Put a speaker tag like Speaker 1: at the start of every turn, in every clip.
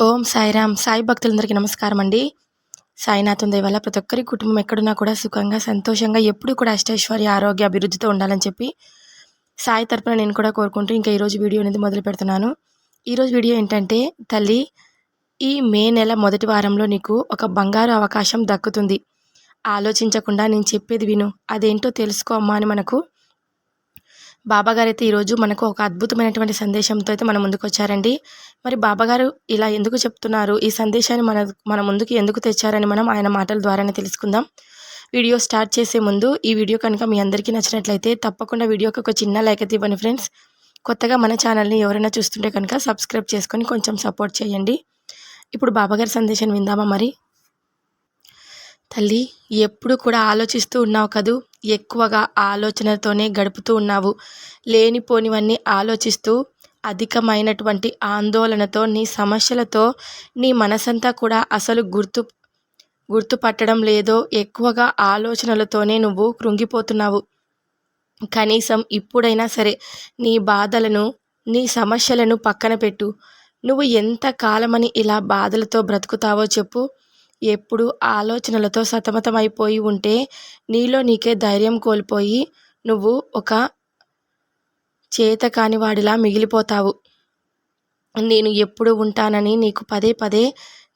Speaker 1: ఓం సాయిరామ్. సాయి భక్తులందరికీ నమస్కారం అండి. సాయినాథం వల్ల ప్రతి ఒక్కరి కుటుంబం ఎక్కడున్నా కూడా సుఖంగా సంతోషంగా ఎప్పుడూ కూడా అష్టైశ్వర్య ఆరోగ్య అభివృద్ధితో ఉండాలని చెప్పి సాయి తరపున నేను కూడా కోరుకుంటూ ఇంకా ఈరోజు వీడియో అనేది మొదలు పెడుతున్నాను. ఈరోజు వీడియో ఏంటంటే తల్లి ఈ మే నెల మొదటి వారంలో నీకు ఒక బంగారు అవకాశం దక్కుతుంది. ఆలోచించకుండా నేను చెప్పేది విను. అదేంటో తెలుసుకో అమ్మా అని మనకు బాబాగారు అయితే ఈరోజు మనకు ఒక అద్భుతమైనటువంటి సందేశంతో అయితే మన ముందుకు వచ్చారండి మరి బాబాగారు ఇలా ఎందుకు చెప్తున్నారు? ఈ సందేశాన్ని మన మన ముందుకు ఎందుకు తెచ్చారని మనం ఆయన మాటల ద్వారానే తెలుసుకుందాం. వీడియో స్టార్ట్ చేసే ముందు ఈ వీడియో కనుక మీ అందరికీ నచ్చినట్లయితే తప్పకుండా వీడియోకి ఒక చిన్న లైక్ అయితే ఇవ్వండి ఫ్రెండ్స్. కొత్తగా మన ఛానల్ని ఎవరైనా చూస్తుంటే కనుక సబ్స్క్రైబ్ చేసుకొని కొంచెం సపోర్ట్ చేయండి. ఇప్పుడు బాబాగారి సందేశం విందామా మరి? తల్లి ఎప్పుడు కూడా ఆలోచిస్తూ ఉన్నావు కదూ? ఎక్కువగా ఆలోచనలతోనే గడుపుతూ ఉన్నావు. లేనిపోనివన్నీ ఆలోచిస్తూ అధికమైనటువంటి ఆందోళనతో నీ సమస్యలతో నీ మనసంతా కూడా అసలు గుర్తు గుర్తుపట్టడం లేదో ఎక్కువగా ఆలోచనలతోనే నువ్వు కృంగిపోతున్నావు. కనీసం ఇప్పుడైనా సరే నీ బాధలను నీ సమస్యలను పక్కన పెట్టు. నువ్వు ఎంత కాలమని ఇలా బాధలతో బ్రతుకుతావో చెప్పు. ఎప్పుడు ఆలోచనలతో సతమతమైపోయి ఉంటే నీలో నీకే ధైర్యం కోల్పోయి నువ్వు ఒక చేత కాని వాడిలా మిగిలిపోతావు. నేను ఎప్పుడు ఉంటానని నీకు పదే పదే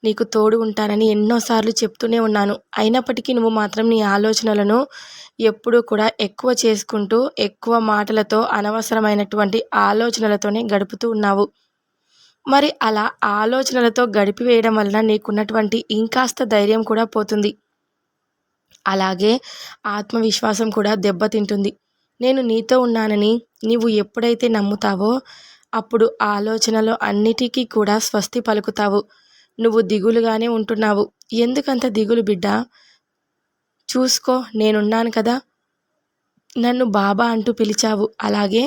Speaker 1: నీకు తోడు ఉంటానని ఎన్నోసార్లు చెప్తూనే ఉన్నాను. అయినప్పటికీ నువ్వు మాత్రం నీ ఆలోచనలను ఎప్పుడూ కూడా ఎక్కువ చేసుకుంటూ ఎక్కువ మాటలతో అనవసరమైనటువంటి ఆలోచనలతోనే గడుపుతూ ఉన్నావు. మరి అలా ఆలోచనలతో గడిపివేయడం వలన నీకున్నటువంటి ఇంకాస్త ధైర్యం కూడా పోతుంది. అలాగే ఆత్మవిశ్వాసం కూడా దెబ్బతింటుంది. నేను నీతో ఉన్నానని నీవు ఎప్పుడైతే నమ్ముతావో అప్పుడు ఆలోచనలో అన్నిటికీ కూడా స్వస్తి పలుకుతావు. నువ్వు దిగులుగానే ఉంటున్నావు. ఎందుకంత దిగులు బిడ్డ? చూసుకో నేనున్నాను కదా. నన్ను బాబా అంటూ పిలిచావు. అలాగే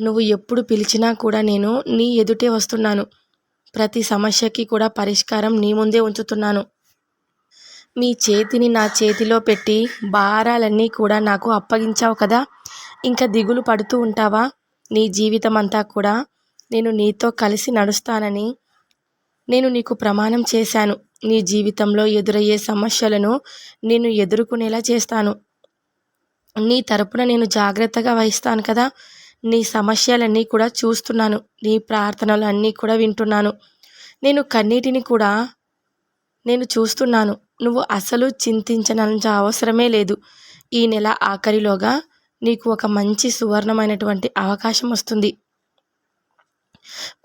Speaker 1: నువ్వు ఎప్పుడు పిలిచినా కూడా నేను నీ ఎదుటే వస్తున్నాను. ప్రతి సమస్యకి కూడా పరిష్కారం నీ ముందే ఉంచుతున్నాను. మీ చేతిని నా చేతిలో పెట్టి భారాలన్నీ కూడా నాకు అప్పగించావు కదా? ఇంకా దిగులు పడుతూ ఉంటావా? నీ జీవితం అంతా కూడా నేను నీతో కలిసి నడుస్తానని నేను నీకు ప్రమాణం చేశాను. నీ జీవితంలో ఎదురయ్యే సమస్యలను నేను ఎదుర్కొనేలా చేస్తాను. నీ తరపున నేను జాగ్రత్తగా వహిస్తాను కదా? నీ సమస్యలన్నీ కూడా చూస్తున్నాను. నీ ప్రార్థనలు అన్నీ కూడా వింటున్నాను. నేను కన్నీటిని కూడా నేను చూస్తున్నాను. నువ్వు అసలు చింతించనంత అవసరమే లేదు. ఈ నెల ఆఖరిలోగా నీకు ఒక మంచి సువర్ణమైనటువంటి అవకాశం వస్తుంది.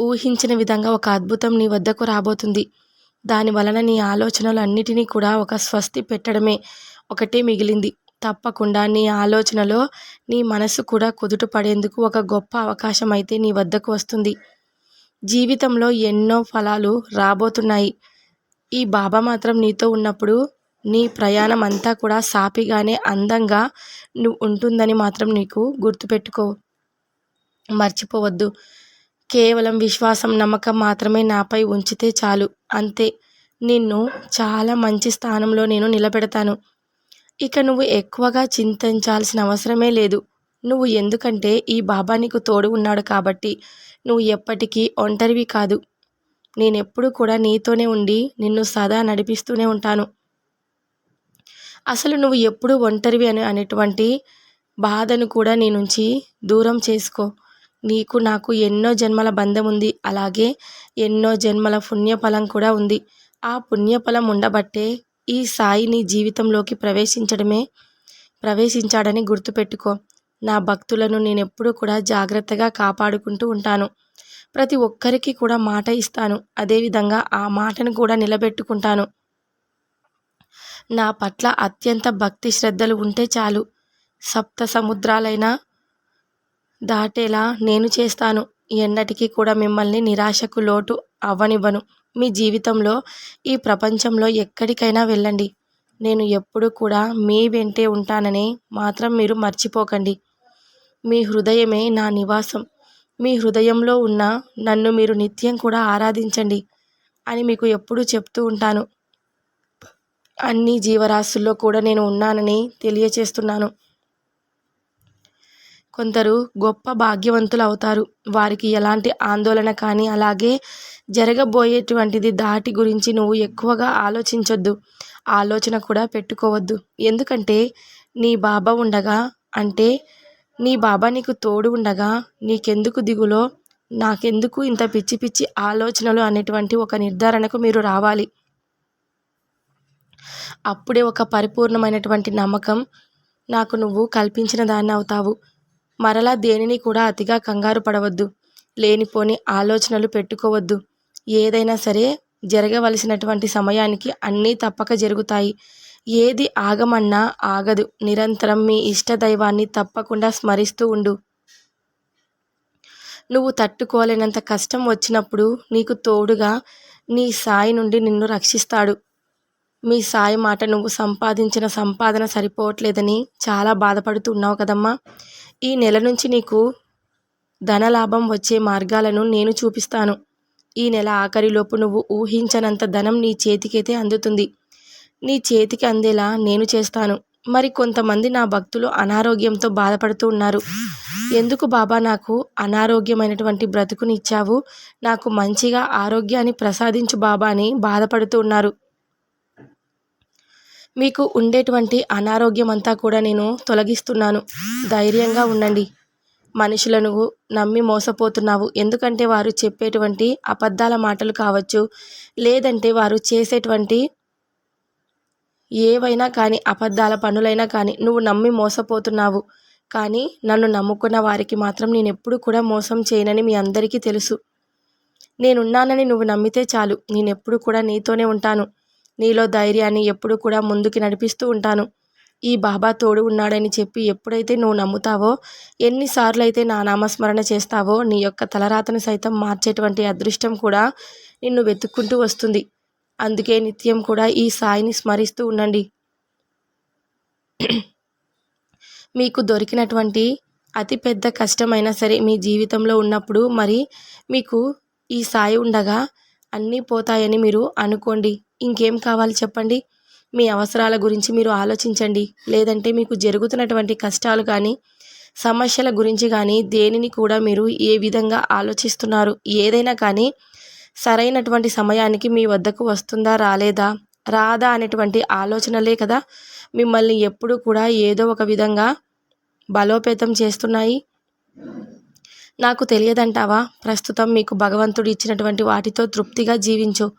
Speaker 1: ఊహించిన విధంగా ఒక అద్భుతం నీ వద్దకు రాబోతుంది. దాని వలన నీ ఆలోచనలు అన్నిటినీ కూడా ఒక స్వస్తి పెట్టడమే ఒకటే మిగిలింది. తప్పకుండా నీ ఆలోచనలో నీ మనసు కూడా కుదుట పడేందుకు ఒక గొప్ప అవకాశం అయితే నీ వద్దకు వస్తుంది. జీవితంలో ఎన్నో ఫలాలు రాబోతున్నాయి. ఈ బాబా మాత్రం నీతో ఉన్నప్పుడు నీ ప్రయాణం అంతా కూడా సాపిగానే అందంగా నువ్వు ఉంటుందని మాత్రం నీకు గుర్తుపెట్టుకో. మర్చిపోవద్దు. కేవలం విశ్వాసం నమ్మకం మాత్రమే నాపై ఉంచితే చాలు. అంతే. నిన్ను చాలా మంచి స్థానంలో నేను నిలబెడతాను. ఇక నువ్వు ఎక్కువగా చింతించాల్సిన అవసరమే లేదు. నువ్వు ఎందుకంటే ఈ బాబా నీకు తోడు ఉన్నాడు కాబట్టి నువ్వు ఎప్పటికీ ఒంటరివి కాదు. నేనెప్పుడు కూడా నీతోనే ఉండి నిన్ను సదా నడిపిస్తూనే ఉంటాను. అసలు నువ్వు ఎప్పుడు ఒంటరివి అని అనేటువంటి బాధను కూడా నీ నుంచి దూరం చేసుకో. నీకు నాకు ఎన్నో జన్మల బంధం ఉంది. అలాగే ఎన్నో జన్మల పుణ్యఫలం కూడా ఉంది. ఆ పుణ్యఫలం ఉండబట్టే ఈ సాయి నీ జీవితంలోకి ప్రవేశించడమే ప్రవేశించాడని గుర్తుపెట్టుకో. నా భక్తులను నేను ఎప్పుడూ కూడా జాగ్రత్తగా కాపాడుకుంటూ ఉంటాను. ప్రతి ఒక్కరికి కూడా మాట ఇస్తాను. అదేవిధంగా ఆ మాటను కూడా నిలబెట్టుకుంటాను. నా పట్ల అత్యంత భక్తి శ్రద్ధలు ఉంటే చాలు. సప్త సముద్రాలైనా దాటేలా నేను చేస్తాను. ఎన్నటికీ కూడా మిమ్మల్ని నిరాశకు లోటు అవ్వనివ్వను. మీ జీవితంలో ఈ ప్రపంచంలో ఎక్కడికైనా వెళ్ళండి. నేను ఎప్పుడు కూడా మీ వెంటే ఉంటానని మాత్రం మీరు మర్చిపోకండి. మీ హృదయమే నా నివాసం. మీ హృదయంలో ఉన్న నన్ను మీరు నిత్యం కూడా ఆరాధించండి అని మీకు ఎప్పుడూ చెప్తూ ఉంటాను. అన్ని జీవరాశుల్లో కూడా నేను ఉన్నానని తెలియచేస్తున్నాను. కొందరు గొప్ప భాగ్యవంతులు అవుతారు. వారికి ఎలాంటి ఆందోళన కానీ అలాగే జరగబోయేటువంటిది దాటి గురించి నువ్వు ఎక్కువగా ఆలోచించొద్దు. ఆలోచన కూడా పెట్టుకోవద్దు. ఎందుకంటే నీ బాబా ఉండగా అంటే నీ బాబా నీకు తోడు ఉండగా నీకెందుకు దిగులో? నాకెందుకు ఇంత పిచ్చి పిచ్చి ఆలోచనలు అనేటువంటి ఒక నిర్ధారణకు మీరు రావాలి. అప్పుడే ఒక పరిపూర్ణమైనటువంటి నమ్మకం నాకు నువ్వు కల్పించిన దాన్ని అవుతావు. మరలా దేనిని కూడా అతిగా కంగారు పడవద్దు. లేనిపోని ఆలోచనలు పెట్టుకోవద్దు. ఏదైనా సరే జరగవలసినటువంటి సమయానికి అన్నీ తప్పక జరుగుతాయి. ఏది ఆగమన్నా ఆగదు. నిరంతరం మీ ఇష్ట దైవాన్ని తప్పకుండా స్మరిస్తూ ఉండు. నువ్వు తట్టుకోలేనంత కష్టం వచ్చినప్పుడు నీకు తోడుగా నీ సాయి నుండి నిన్ను రక్షిస్తాడు. మీ సాయి మాట నువ్వు సంపాదించిన సంపాదన సరిపోవట్లేదని చాలా బాధపడుతూ ఉన్నావు కదమ్మా. ఈ నెల నుంచి నీకు ధనలాభం వచ్చే మార్గాలను నేను చూపిస్తాను. ఈ నెల ఆఖరిలోపు నువ్వు ఊహించనంత ధనం నీ చేతికైతే అందుతుంది. నీ చేతికి అందేలా నేను చేస్తాను. మరి కొంతమంది నా భక్తులు అనారోగ్యంతో బాధపడుతూ ఉన్నారు. ఎందుకు బాబా నాకు అనారోగ్యమైనటువంటి బ్రతుకునిచ్చావు నాకు మంచిగా ఆరోగ్యాన్ని ప్రసాదించు బాబా అని బాధపడుతూ ఉన్నారు. మీకు ఉండేటువంటి అనారోగ్యం అంతా కూడా నేను తొలగిస్తున్నాను. ధైర్యంగా ఉండండి. మనుషులను నమ్మి మోసపోతున్నావు. ఎందుకంటే వారు చెప్పేటువంటి అబద్ధాల మాటలు కావచ్చు లేదంటే వారు చేసేటువంటి ఏవైనా కానీ అబద్ధాల పనులైనా కానీ నువ్వు నమ్మి మోసపోతున్నావు. కానీ నన్ను నమ్ముకున్న వారికి మాత్రం నేను ఎప్పుడు కూడా మోసం చేయనని మీ అందరికీ తెలుసు. నేనున్నానని నువ్వు నమ్మితే చాలు. నేను ఎప్పుడు కూడా నీతోనే ఉంటాను. నీలో ధైర్యాన్ని ఎప్పుడు కూడా ముందుకి నడిపిస్తూ ఉంటాను. ఈ బాబా తోడు ఉన్నాడని చెప్పి ఎప్పుడైతే నువ్వు నమ్ముతావో ఎన్నిసార్లు అయితే నా నామస్మరణ చేస్తావో నీ యొక్క తలరాతను సైతం మార్చేటువంటి అదృష్టం కూడా నిన్ను వెతుక్కుంటూ వస్తుంది. అందుకే నిత్యం కూడా ఈ సాయిని స్మరిస్తూ ఉండండి. మీకు దొరికినటువంటి అతిపెద్ద కష్టమైనా సరే మీ జీవితంలో ఉన్నప్పుడు మరి మీకు ఈ సాయి ఉండగా అన్నీ పోతాయని మీరు అనుకోండి. ఇంకేం కావాలి చెప్పండి? మీ అవసరాల గురించి మీరు ఆలోచించండి. లేదంటే మీకు జరుగుతున్నటువంటి కష్టాలు కానీ సమస్యల గురించి కానీ దేనిని కూడా మీరు ఏ విధంగా ఆలోచిస్తున్నారు? ఏదైనా కానీ సరైనటువంటి సమయానికి మీ వద్దకు వస్తుందా రాలేదా? రాదా అనేటువంటి ఆలోచనలే కదా. మిమ్మల్ని ఎప్పుడు కూడా ఏదో ఒక విధంగా బలోపేతం చేస్తున్నాయి. నాకు తెలియదంటావా? ప్రస్తుతం మీకు భగవంతుడు ఇచ్చినటువంటి వాటితో తృప్తిగా జీవించు.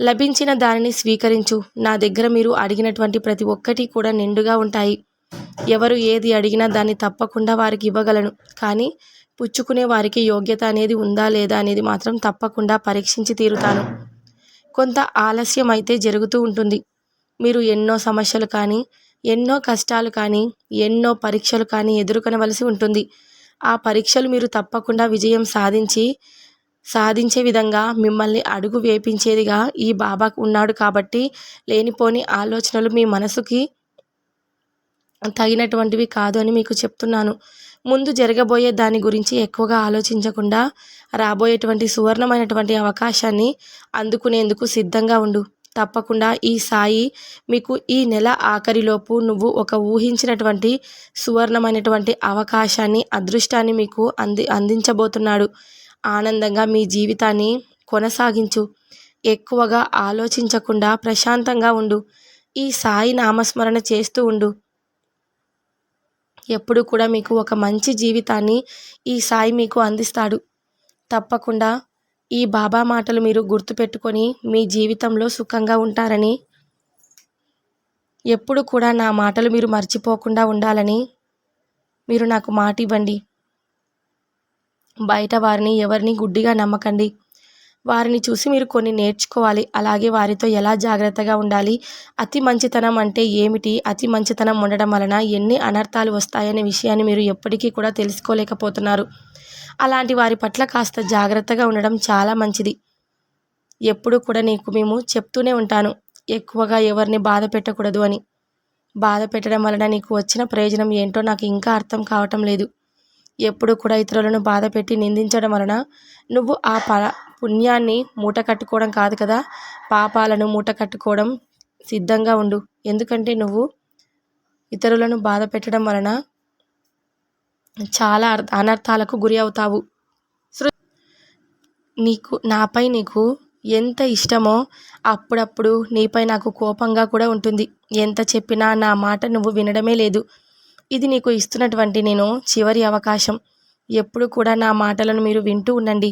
Speaker 1: లభించిన దానిని స్వీకరించు. నా దగ్గర మీరు అడిగినటువంటి ప్రతి ఒక్కటి కూడా నిండుగా ఉంటాయి. ఎవరు ఏది అడిగినా దాన్ని తప్పకుండా వారికి ఇవ్వగలను. కానీ పుచ్చుకునే వారికి యోగ్యత అనేది ఉందా లేదా అనేది మాత్రం తప్పకుండా పరీక్షించి తీరుతాను. కొంత ఆలస్యం అయితే జరుగుతూ ఉంటుంది. మీరు ఎన్నో సమస్యలు కానీ ఎన్నో కష్టాలు కానీ ఎన్నో పరీక్షలు కానీ ఎదుర్కొనవలసి ఉంటుంది. ఆ పరీక్షలు మీరు తప్పకుండా విజయం సాధించి సాధించే విధంగా మిమ్మల్ని అడుగు వేపించేదిగా ఈ బాబా ఉన్నాడు కాబట్టి లేనిపోని ఆలోచనలు మీ మనసుకి తగినటువంటివి కాదు అని మీకు చెప్తున్నాను. ముందు జరగబోయే దాని గురించి ఎక్కువగా ఆలోచించకుండా రాబోయేటువంటి సువర్ణమైనటువంటి అవకాశాన్ని అందుకునేందుకు సిద్ధంగా ఉండు. తప్పకుండా ఈ సాయి మీకు ఈ నెల ఆఖరిలోపు నువ్వు ఒక ఊహించినటువంటి సువర్ణమైనటువంటి అవకాశాన్ని అదృష్టాన్ని మీకు అంది అందించబోతున్నాడు. ఆనందంగా మీ జీవితాన్ని కొనసాగించు. ఎక్కువగా ఆలోచించకుండా ప్రశాంతంగా ఉండు. ఈ సాయి నామస్మరణ చేస్తూ ఉండు. ఎప్పుడు కూడా మీకు ఒక మంచి జీవితాన్ని ఈ సాయి మీకు అందిస్తాడు. తప్పకుండా ఈ బాబా మాటలు మీరు గుర్తుపెట్టుకొని మీ జీవితంలో సుఖంగా ఉంటారని ఎప్పుడు కూడా నా మాటలు మీరు మర్చిపోకుండా ఉండాలని మీరు నాకు మాట ఇవ్వండి బయట వారిని ఎవరిని గుడ్డిగా నమ్మకండి. వారిని చూసి మీరు కొన్ని నేర్చుకోవాలి. అలాగే వారితో ఎలా జాగ్రత్తగా ఉండాలి? అతి మంచితనం అంటే ఏమిటి? అతి మంచితనం ఉండడం వలన ఎన్ని అనర్థాలు వస్తాయనే విషయాన్ని మీరు ఎప్పటికీ కూడా తెలుసుకోలేకపోతున్నారు. అలాంటి వారి పట్ల కాస్త జాగ్రత్తగా ఉండడం చాలా మంచిది. ఎప్పుడు కూడా నీకు మేము చెప్తూనే ఉంటాను. ఎక్కువగా ఎవరిని బాధ పెట్టకూడదు అని. బాధ పెట్టడం వలన నీకు వచ్చిన ప్రయోజనం ఏంటో నాకు ఇంకా అర్థం కావటం లేదు. ఎప్పుడు కూడా ఇతరులను బాధ పెట్టి నిందించడం వలన నువ్వు ఆ ప పుణ్యాన్ని మూట కట్టుకోవడం కాదు కదా. పాపాలను మూట కట్టుకోవడం సిద్ధంగా ఉండు. ఎందుకంటే నువ్వు ఇతరులను బాధ పెట్టడం వలన చాలా అనర్థాలకు గురి అవుతావు. నీకు నాపై నీకు ఎంత ఇష్టమో అప్పుడప్పుడు నీపై నాకు కోపంగా కూడా ఉంటుంది. ఎంత చెప్పినా నా మాట నువ్వు వినడమే లేదు. ఇది నీకు ఇస్తున్నటువంటి నేను చివరి అవకాశం. ఎప్పుడు కూడా నా మాటలను మీరు వింటూ ఉండండి.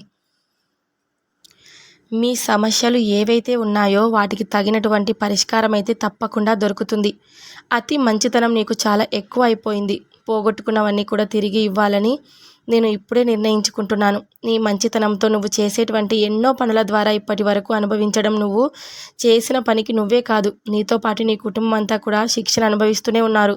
Speaker 1: మీ సమస్యలు ఏవైతే ఉన్నాయో వాటికి తగినటువంటి పరిష్కారం అయితే తప్పకుండా దొరుకుతుంది. అతి మంచితనం నీకు చాలా ఎక్కువ అయిపోయింది పోగొట్టుకున్నవన్నీ కూడా తిరిగి ఇవ్వాలని నేను ఇప్పుడే నిర్ణయించుకుంటున్నాను. నీ మంచితనంతో నువ్వు చేసేటువంటి ఎన్నో పనుల ద్వారా ఇప్పటి వరకు అనుభవించడం నువ్వు చేసిన పనికి నువ్వే కాదు. నీతో పాటు నీ కుటుంబం అంతా కూడా శిక్షణ అనుభవిస్తూనే ఉన్నారు.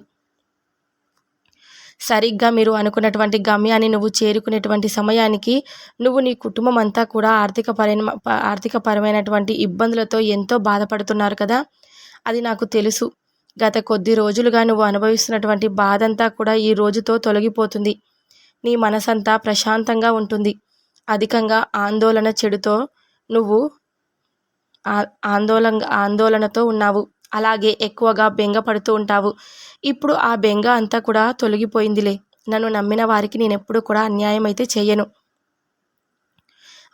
Speaker 1: సరిగ్గా మీరు అనుకున్నటువంటి గమ్యాన్ని నువ్వు చేరుకునేటువంటి సమయానికి నువ్వు నీ కుటుంబం అంతా కూడా ఆర్థిక పరైన ఆర్థిక పరమైనటువంటి ఇబ్బందులతో ఎంతో బాధపడుతున్నారు కదా? అది నాకు తెలుసు. గత కొద్ది రోజులుగా నువ్వు అనుభవిస్తున్నటువంటి బాధంతా కూడా ఈ రోజుతో తొలగిపోతుంది. నీ మనసంతా ప్రశాంతంగా ఉంటుంది. అధికంగా ఆందోళన చెడుతో నువ్వు ఆందోళన ఆందోళనతో ఉన్నావు. అలాగే ఎక్కువగా బెంగ పడుతూ ఉంటావు. ఇప్పుడు ఆ బెంగ అంతా కూడా తొలగిపోయిందిలే. నన్ను నమ్మిన వారికి నేను ఎప్పుడు కూడా అన్యాయం అయితే చేయను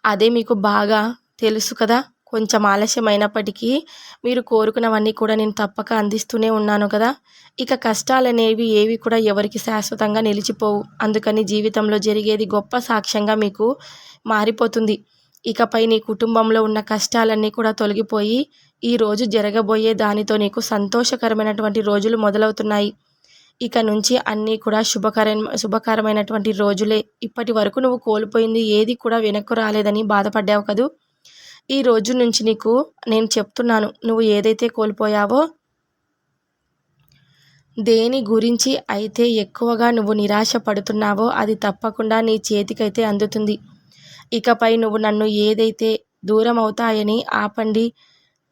Speaker 1: అదే మీకు బాగా తెలుసు కదా. కొంచెం ఆలస్యమైనప్పటికీ మీరు కోరుకున్నవన్నీ కూడా నేను తప్పక అందిస్తూనే ఉన్నాను కదా. ఇక కష్టాలనేవి ఏవి కూడా ఎవరికి శాశ్వతంగా నిలిచిపోవు. అందుకని జీవితంలో జరిగేది గొప్ప సాక్ష్యంగా మీకు మారిపోతుంది. ఇకపై నీ కుటుంబంలో ఉన్న కష్టాలన్నీ కూడా తొలగిపోయి ఈరోజు జరగబోయే దానితో నీకు సంతోషకరమైనటువంటి రోజులు మొదలవుతున్నాయి. ఇక నుంచి అన్నీ కూడా శుభకర శుభకరమైనటువంటి రోజులే. ఇప్పటి వరకు నువ్వు కోల్పోయింది ఏది కూడా వెనక్కు రాలేదని బాధపడ్డావు కదూ? ఈ రోజు నుంచి నీకు నేను చెప్తున్నాను నువ్వు ఏదైతే కోల్పోయావో దేని గురించి అయితే ఎక్కువగా నువ్వు నిరాశ పడుతున్నావో అది తప్పకుండా నీ చేతికైతే అందుతుంది. ఇకపై నువ్వు నన్ను ఏదైతే దూరం అవుతాయని ఆపండి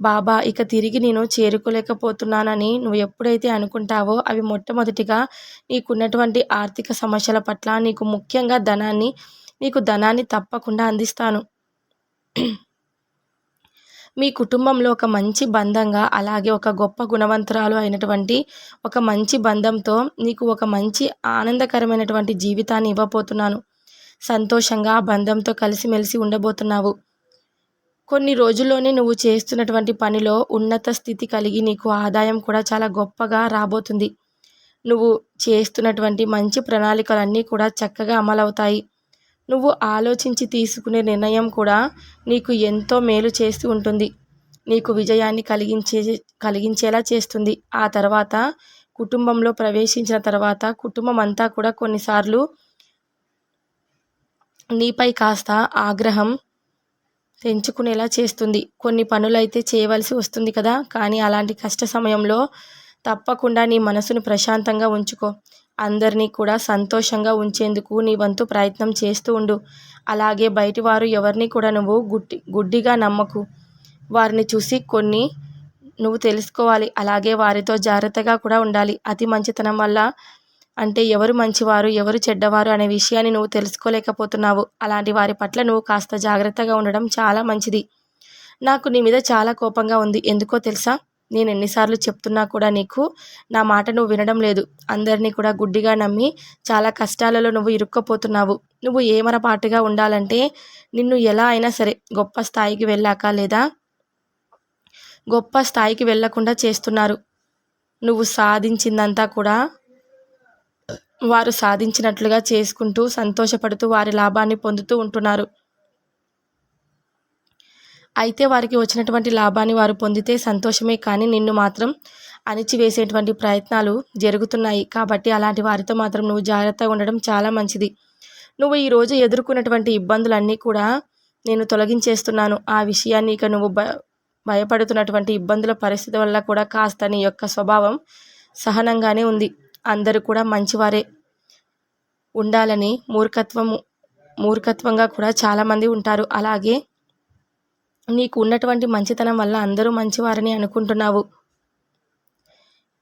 Speaker 1: బాబా ఇక తిరిగి నేను చేరుకోలేకపోతున్నానని నువ్వు ఎప్పుడైతే అనుకుంటావో అవి మొట్టమొదటిగా నీకున్నటువంటి ఆర్థిక సమస్యల పట్ల నీకు ముఖ్యంగా ధనాన్ని నీకు ధనాన్ని తప్పకుండా అందిస్తాను. మీ కుటుంబంలో ఒక మంచి బంధంగా అలాగే ఒక గొప్ప గుణవంతురాలు అయినటువంటి ఒక మంచి బంధంతో నీకు ఒక మంచి ఆనందకరమైనటువంటి జీవితాన్ని ఇవ్వబోతున్నాను. సంతోషంగా ఆ బంధంతో కలిసిమెలిసి ఉండబోతున్నావు. కొన్ని రోజుల్లోనే నువ్వు చేస్తున్నటువంటి పనిలో ఉన్నత స్థితి కలిగి నీకు ఆదాయం కూడా చాలా గొప్పగా రాబోతుంది. నువ్వు చేస్తున్నటువంటి మంచి ప్రణాళికలన్నీ కూడా చక్కగా అమలవుతాయి. నువ్వు ఆలోచించి తీసుకునే నిర్ణయం కూడా నీకు ఎంతో మేలు చేస్తూ ఉంటుంది. నీకు విజయాన్ని కలిగించే కలిగించేలా చేస్తుంది. ఆ తర్వాత కుటుంబంలో ప్రవేశించిన తర్వాత కుటుంబం అంతా కూడా కొన్నిసార్లు నీపై కాస్త ఆగ్రహం తెంచుకునేలా చేస్తుంది. కొన్ని పనులైతే చేయవలసి వస్తుంది కదా. కానీ అలాంటి కష్ట సమయంలో తప్పకుండా నీ మనసును ప్రశాంతంగా ఉంచుకో. అందరినీ కూడా సంతోషంగా ఉంచేందుకు నీ వంతు ప్రయత్నం చేస్తూ ఉండు. అలాగే బయటి వారు ఎవరిని కూడా నువ్వు గుడ్డి గుడ్డిగా నమ్మకు. వారిని చూసి కొన్ని నువ్వు తెలుసుకోవాలి. అలాగే వారితో జాగ్రత్తగా కూడా ఉండాలి. అతి మంచితనం వల్ల అంటే ఎవరు మంచివారు ఎవరు చెడ్డవారు అనే విషయాన్ని నువ్వు తెలుసుకోలేకపోతున్నావు. అలాంటి వారి పట్ల నువ్వు కాస్త జాగ్రత్తగా ఉండడం చాలా మంచిది. నాకు నీ మీద చాలా కోపంగా ఉంది. ఎందుకో తెలుసా? నేను ఎన్నిసార్లు చెప్తున్నా కూడా నీకు నా మాట నువ్వు వినడం లేదు. అందరినీ కూడా గుడ్డిగా నమ్మి చాలా కష్టాలలో నువ్వు ఇరుక్కపోతున్నావు. నువ్వు ఏమరపాటుగా ఉండాలంటే నిన్ను ఎలా అయినా సరే గొప్ప స్థాయికి వెళ్ళాక లేదా గొప్ప స్థాయికి వెళ్ళకుండా చేస్తున్నారు. నువ్వు సాధించిందంతా కూడా వారు సాధించినట్లుగా చేసుకుంటూ సంతోషపడుతూ వారి లాభాన్ని పొందుతూ ఉంటున్నారు. అయితే వారికి వచ్చినటువంటి లాభాన్ని వారు పొందితే సంతోషమే కానీ నిన్ను మాత్రం అణిచివేసేటువంటి ప్రయత్నాలు జరుగుతున్నాయి. కాబట్టి అలాంటి వారితో మాత్రం నువ్వు జాగ్రత్తగా ఉండడం చాలా మంచిది. నువ్వు ఈరోజు ఎదుర్కొన్నటువంటి ఇబ్బందులన్నీ కూడా నేను తొలగించేస్తున్నాను. ఆ విషయాన్ని ఇక నువ్వు భ భయపడుతున్నటువంటి ఇబ్బందుల పరిస్థితి వల్ల కూడా కాస్త నీ యొక్క స్వభావం సహనంగానే ఉంది. అందరూ కూడా మంచివారే ఉండాలని మూర్ఖత్వము మూర్ఖత్వంగా కూడా చాలామంది ఉంటారు. అలాగే నీకు ఉన్నటువంటి మంచితనం వల్ల అందరూ మంచివారని అనుకుంటున్నావు.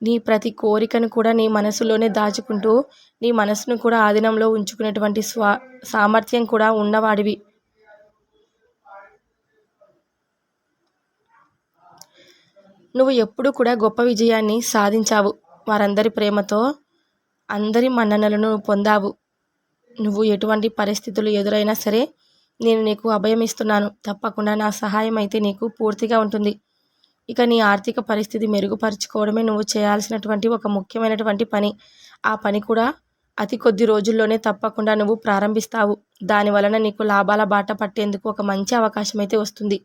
Speaker 1: నీ ప్రతి కోరికను కూడా నీ మనసులోనే దాచుకుంటూ నీ మనసును కూడా ఆధీనంలో ఉంచుకునేటువంటి స్వా సామర్థ్యం కూడా ఉన్నవాడివి. నువ్వు ఎప్పుడూ కూడా గొప్ప విజయాన్ని సాధించావు. వారందరి ప్రేమతో అందరి మన్ననలను పొందావు. నువ్వు ఎటువంటి పరిస్థితులు ఎదురైనా సరే నేను నీకు అభయం ఇస్తున్నాను. తప్పకుండా నా సహాయం అయితే నీకు పూర్తిగా ఉంటుంది. ఇక నీ ఆర్థిక పరిస్థితి మెరుగుపరుచుకోవడమే నువ్వు చేయాల్సినటువంటి ఒక ముఖ్యమైనటువంటి పని. ఆ పని కూడా అతి కొద్ది రోజుల్లోనే తప్పకుండా నువ్వు ప్రారంభిస్తావు. దాని వలన నీకు లాభాల బాట పట్టేందుకు ఒక మంచి అవకాశం అయితే వస్తుంది.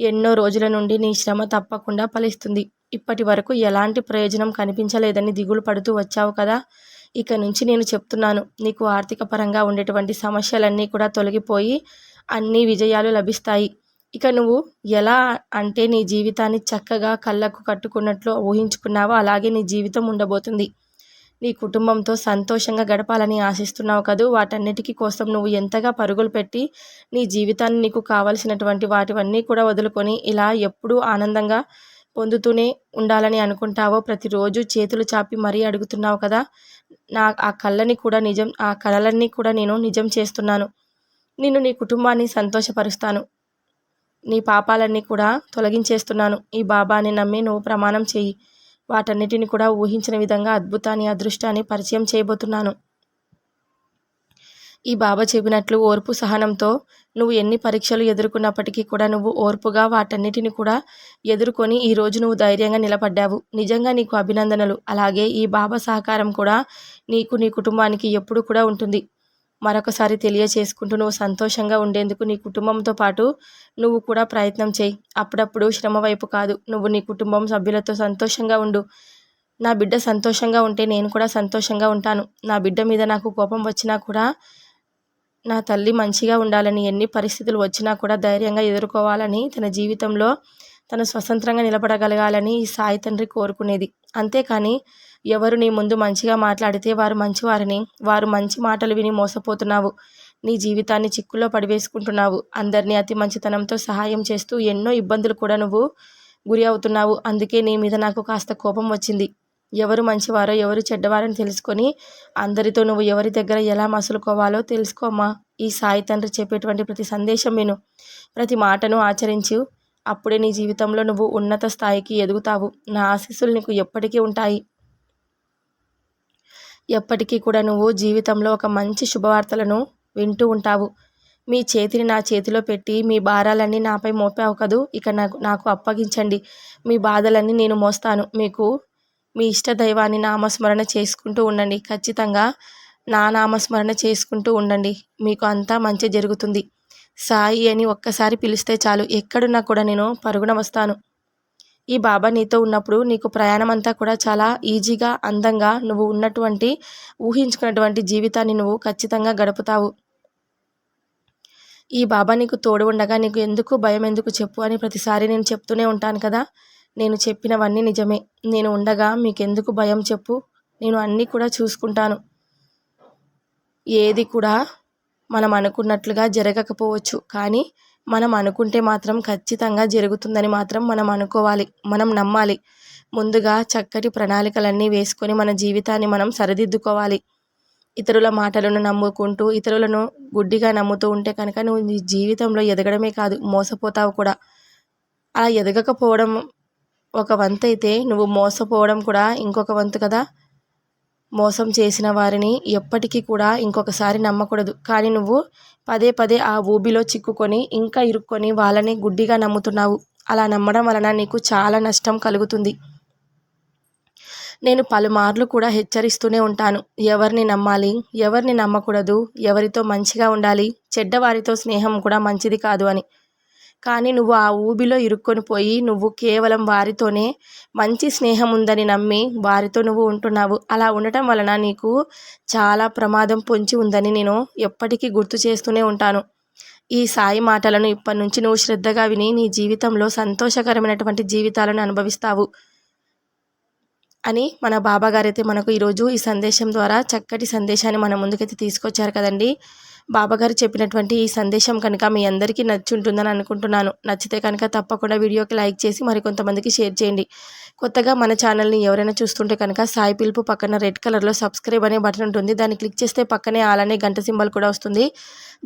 Speaker 1: ఎన్నో రోజుల నుండి నీ శ్రమ తప్పకుండా ఫలిస్తుంది. ఇప్పటి వరకు ఎలాంటి ప్రయోజనం కనిపించలేదని దిగులు పడుతూ వచ్చావు కదా? ఇక నుంచి నేను చెప్తున్నాను నీకు ఆర్థిక పరంగా ఉండేటువంటి సమస్యలన్నీ కూడా తొలగిపోయి అన్ని విజయాలు లభిస్తాయి. ఇక నువ్వు ఎలా అంటే నీ జీవితాన్ని చక్కగా కళ్ళకు కట్టుకున్నట్లు ఊహించుకున్నావో? అలాగే నీ జీవితం ఉండబోతుంది. నీ కుటుంబంతో సంతోషంగా గడపాలని ఆశిస్తున్నావు కదూ? వాటన్నిటికీ కోసం నువ్వు ఎంతగా పరుగులు పెట్టి నీ జీవితాన్ని నీకు కావలసినటువంటి వాటివన్నీ కూడా వదులుకొని ఇలా ఎప్పుడూ ఆనందంగా పొందుతూనే ఉండాలని అనుకుంటావో? ప్రతిరోజు చేతులు చాపి మరీ అడుగుతున్నావు కదా? నా ఆ కళ్ళని కూడా నిజం ఆ కళలన్నీ కూడా నేను నిజం చేస్తున్నాను. నిన్ను నీ కుటుంబాన్ని సంతోషపరుస్తాను. నీ పాపాలన్నీ కూడా తొలగించేస్తున్నాను. ఈ బాబాని నమ్మి నువ్వు ప్రమాణం చెయ్యి వాటన్నిటిని కూడా ఊహించిన విధంగా అద్భుతాన్ని అదృష్టాన్ని పరిచయం చేయబోతున్నాను. ఈ బాబా చెప్పినట్లు ఓర్పు సహనంతో నువ్వు ఎన్ని పరీక్షలు ఎదుర్కొన్నప్పటికీ కూడా నువ్వు ఓర్పుగా వాటన్నిటిని కూడా ఎదుర్కొని ఈరోజు నువ్వు ధైర్యంగా నిలబడ్డావు. నిజంగా నీకు అభినందనలు. అలాగే ఈ బాబా సహకారం కూడా నీకు నీ కుటుంబానికి ఎప్పుడు కూడా ఉంటుంది. మరొకసారి తెలియచేసుకుంటూ నువ్వు సంతోషంగా ఉండేందుకు నీ కుటుంబంతో పాటు నువ్వు కూడా ప్రయత్నం చేయి. అప్పుడప్పుడు శ్రమ వైపు కాదు. నువ్వు నీ కుటుంబం సభ్యులతో సంతోషంగా ఉండు. నా బిడ్డ సంతోషంగా ఉంటే నేను కూడా సంతోషంగా ఉంటాను. నా బిడ్డ మీద నాకు కోపం వచ్చినా కూడా నా తల్లి మంచిగా ఉండాలని ఎన్ని పరిస్థితులు వచ్చినా కూడా ధైర్యంగా ఎదుర్కోవాలని తన జీవితంలో తను స్వతంత్రంగా నిలబడగలగాలని ఈ సాయి తండ్రి కోరుకునేది. అంతేకాని ఎవరు నీ ముందు మంచిగా మాట్లాడితే వారు మంచివారని వారు మంచి మాటలు విని మోసపోతున్నావు. నీ జీవితాన్ని చిక్కుల్లో పడివేసుకుంటున్నావు. అందరినీ అతి మంచితనంతో సహాయం చేస్తూ ఎన్నో ఇబ్బందులు కూడా నువ్వు గురి అవుతున్నావు. అందుకే నీ మీద నాకు కాస్త కోపం వచ్చింది. ఎవరు మంచివారో ఎవరు చెడ్డవారని తెలుసుకొని అందరితో నువ్వు ఎవరి దగ్గర ఎలా మసులుకోవాలో తెలుసుకోమ్మా ఈ సాయి తండ్రి చెప్పేటువంటి ప్రతి సందేశం విను. ప్రతి మాటను ఆచరించు. అప్పుడే నీ జీవితంలో నువ్వు ఉన్నత స్థాయికి ఎదుగుతావు. నా ఆశీస్సులు నీకు ఎప్పటికీ ఉంటాయి. ఎప్పటికీ కూడా నువ్వు జీవితంలో ఒక మంచి శుభవార్తలను వింటూ ఉంటావు. మీ చేతిని నా చేతిలో పెట్టి మీ భారాలన్నీ నాపై మోపావు కదూ? ఇక నాకు నాకు అప్పగించండి. మీ బాధలన్నీ నేను మోస్తాను. మీకు మీ ఇష్ట దైవాన్ని నామస్మరణ చేసుకుంటూ ఉండండి. ఖచ్చితంగా నా నామస్మరణ చేసుకుంటూ ఉండండి. మీకు అంతా మంచి జరుగుతుంది. సాయి అని ఒక్కసారి పిలిస్తే చాలు. ఎక్కడున్నా కూడా నేను పరుగున వస్తాను. ఈ బాబా నీతో ఉన్నప్పుడు నీకు ప్రయాణం అంతా కూడా చాలా ఈజీగా అందంగా నువ్వు ఉన్నటువంటి ఊహించుకున్నటువంటి జీవితాన్ని నువ్వు ఖచ్చితంగా గడుపుతావు. ఈ బాబా నీకు తోడు ఉండగా నీకు ఎందుకు భయం ఎందుకు చెప్పు అని ప్రతిసారి నేను చెప్తూనే ఉంటాను కదా. నేను చెప్పినవన్నీ నిజమే. నేను ఉండగా మీకెందుకు భయం చెప్పు. నేను అన్నీ కూడా చూసుకుంటాను. ఏది కూడా మనం అనుకున్నట్లుగా జరగకపోవచ్చు. కానీ మనం అనుకుంటే మాత్రం ఖచ్చితంగా జరుగుతుందని మాత్రం మనం అనుకోవాలి. మనం నమ్మాలి. ముందుగా చక్కటి ప్రణాళికలన్నీ వేసుకొని మన జీవితాన్ని మనం సరిదిద్దుకోవాలి. ఇతరుల మాటలను నమ్ముకుంటూ ఇతరులను గుడ్డిగా నమ్ముతూ ఉంటే కనుక నువ్వు నీ జీవితంలో ఎదగడమే కాదు మోసపోతావు కూడా. అలా ఎదగకపోవడం ఒక వంతు అయితే నువ్వు మోసపోవడం కూడా ఇంకొక వంతు కదా. మోసం చేసిన వారిని ఎప్పటికీ కూడా ఇంకొకసారి నమ్మకూడదు. కానీ నువ్వు పదే పదే ఆ ఊబిలో చిక్కుకొని ఇంకా ఇరుక్కొని వాళ్ళని గుడ్డిగా నమ్ముతున్నావు. అలా నమ్మడం వలన నీకు చాలా నష్టం కలుగుతుంది. నేను పలుమార్లు కూడా హెచ్చరిస్తూనే ఉంటాను. ఎవరిని నమ్మాలి? ఎవరిని నమ్మకూడదు? ఎవరితో మంచిగా ఉండాలి? చెడ్డవారితో స్నేహం కూడా మంచిది కాదు అని. కానీ నువ్వు ఆ ఊబిలో ఇరుక్కొని పోయి నువ్వు కేవలం వారితోనే మంచి స్నేహం ఉందని నమ్మి వారితో నువ్వు ఉంటున్నావు. అలా ఉండటం వలన నీకు చాలా ప్రమాదం పొంచి ఉందని నేను ఎప్పటికీ గుర్తు చేస్తూనే ఉంటాను. ఈ సాయి మాటలను ఇప్పటి నుంచి నువ్వు శ్రద్ధగా విని నీ జీవితంలో సంతోషకరమైనటువంటి జీవితాలను అనుభవిస్తావు అని మన బాబాగారైతే మనకు ఈరోజు ఈ సందేశం ద్వారా చక్కటి సందేశాన్ని మన ముందుకైతే తీసుకొచ్చారు కదండి. బాబాగారు చెప్పినటువంటి ఈ సందేశం కనుక మీ అందరికీ నచ్చి ఉంటుందని అనుకుంటున్నాను. నచ్చితే కనుక తప్పకుండా వీడియోకి లైక్ చేసి మరికొంతమందికి షేర్ చేయండి. కొత్తగా మన ఛానల్ని ఎవరైనా చూస్తుంటే కనుక సాయి పిలుపు పక్కన రెడ్ కలర్లో సబ్స్క్రైబ్ అనే బటన్ ఉంటుంది. దాన్ని క్లిక్ చేస్తే పక్కనే అలానే గంట సింబల్ కూడా వస్తుంది.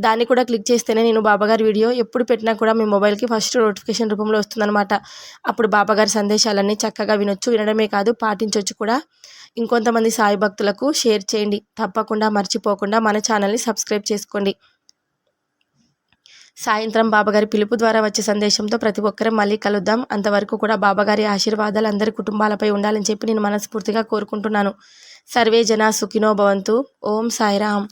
Speaker 1: దాన్ని కూడా క్లిక్ చేస్తేనే నేను బాబాగారి వీడియో ఎప్పుడు పెట్టినా కూడా మీ మొబైల్కి ఫస్ట్ నోటిఫికేషన్ రూపంలో వస్తుందన్నమాట. అప్పుడు బాబాగారి సందేశాలన్నీ చక్కగా వినొచ్చు వినడమే కాదు పాటించవచ్చు కూడా. ఇంకొంతమంది సాయి భక్తులకు షేర్ చేయండి. తప్పకుండా మర్చిపోకుండా మన ఛానల్ని సబ్స్క్రైబ్ చేసుకోండి. సాయంత్రం బాబాగారి పిలుపు ద్వారా వచ్చే సందేశంతో ప్రతి ఒక్కరూ మళ్ళీ కలుద్దాం. అంతవరకు కూడా బాబాగారి ఆశీర్వాదాలు అందరి కుటుంబాలపై ఉండాలని చెప్పి నేను మనస్ఫూర్తిగా కోరుకుంటున్నాను. సర్వే జన సుఖినో భవంతు. ఓం సాయిరామ్.